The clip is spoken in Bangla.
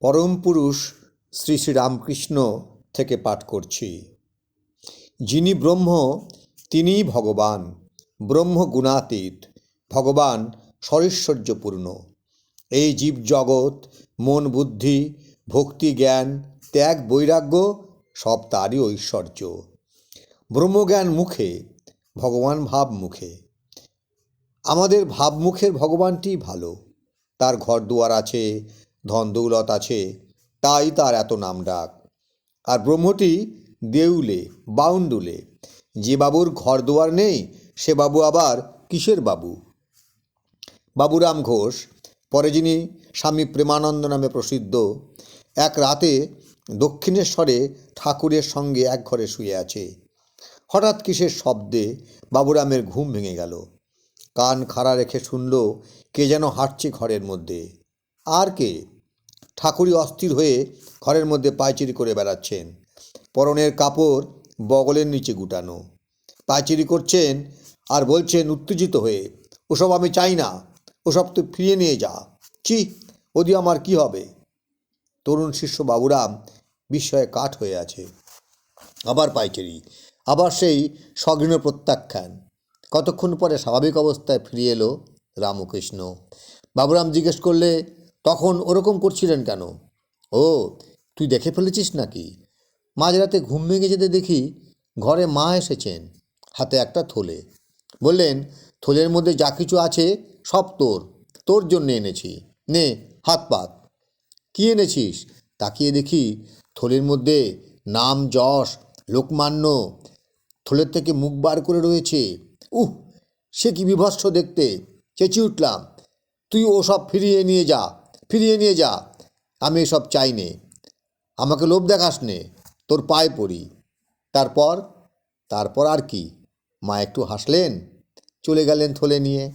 পরম পুরুষ শ্রী শ্রী রামকৃষ্ণ থেকে পাঠ করছি। যিনি ব্রহ্ম, তিনিই ভগবান। ব্রহ্ম গুণাতীত, ভগবান স্বৈশ্বর্যপূর্ণ এই জীব জগৎ মন বুদ্ধি, ভক্তি জ্ঞান, ত্যাগ, বৈরাগ্য সব তারই ঐশ্বর্য। ব্রহ্মজ্ঞান মুখে, ভগবান ভাব মুখে। আমাদের ভাবমুখের ভগবানটি ভালো। তার ঘর দুয়ার আছে ধন দৌলত আছে, তাই তার এত নাম ডাক। আর ব্রহ্মটি দেউলে বাউন্ডুলে যে বাবুর ঘর দুয়ার নেই, সে বাবু আবার কিসের বাবু? বাবুরাম ঘোষ, পরে যিনি স্বামী প্রেমানন্দ নামে প্রসিদ্ধ, এক রাতে দক্ষিণেশ্বরে ঠাকুরের সঙ্গে এক ঘরে শুয়ে আছে। হঠাৎ কিসের শব্দে বাবুরামের ঘুম ভেঙে গেল। কান খাড়া রেখে শুনল কে যেন হাঁটছে ঘরের মধ্যে। আর কে? ঠাকুরই অস্থির হয়ে ঘরের মধ্যে পায়চিরি করে বেড়াচ্ছেন। পরনের কাপড় বগলের নিচে গুটানো। পায়চিরি করছেন আর বলছেন উত্তেজিত হয়ে, ওসব আমি চাই না, ওসব তুই ফিরিয়ে নিয়ে যা। ছি, ওদি আমার কি হবে? তরুণ শিষ্য বাবুরাম বিস্ময়ে কাঠ হয়ে আছে। আবার পাইচেরি আবার সেই সঘৃণ প্রত্যাখ্যান। কতক্ষণ পরে স্বাভাবিক অবস্থায় ফিরে এলো রামকৃষ্ণ। বাবুরাম জিজ্ঞেস করলে তখন ওরকম করছিলেন কেন? ও, তুই দেখে ফেলেছিস নাকি? মাঝরাতে ঘুম ভেঙে যেতে দেখি ঘরে মা এসেছেন, হাতে একটা থলে। বললেন, থলের মধ্যে যা কিছু আছে সব তোর তোর জন্য এনেছি। নে, হাত পাত। কি এনেছিস? তাকিয়ে দেখি থলের মধ্যে নাম, যশ, লোকমান্য, থলের থেকে মুখ বার করে রয়েছে। উহ, সে কি বিভৎস দেখতে। চেঁচিয়ে উঠলাম, তুই ওসব ফিরিয়ে নিয়ে যা। ফিরিয়ে নিয়ে যা। আমি এসব চাই নে। আমাকে লোভ দেখাস নে। তোর পায়ে পড়ি। তারপর? তারপর আর কি? মা একটু হাসলেন। চলে গেলেন থলে নিয়ে।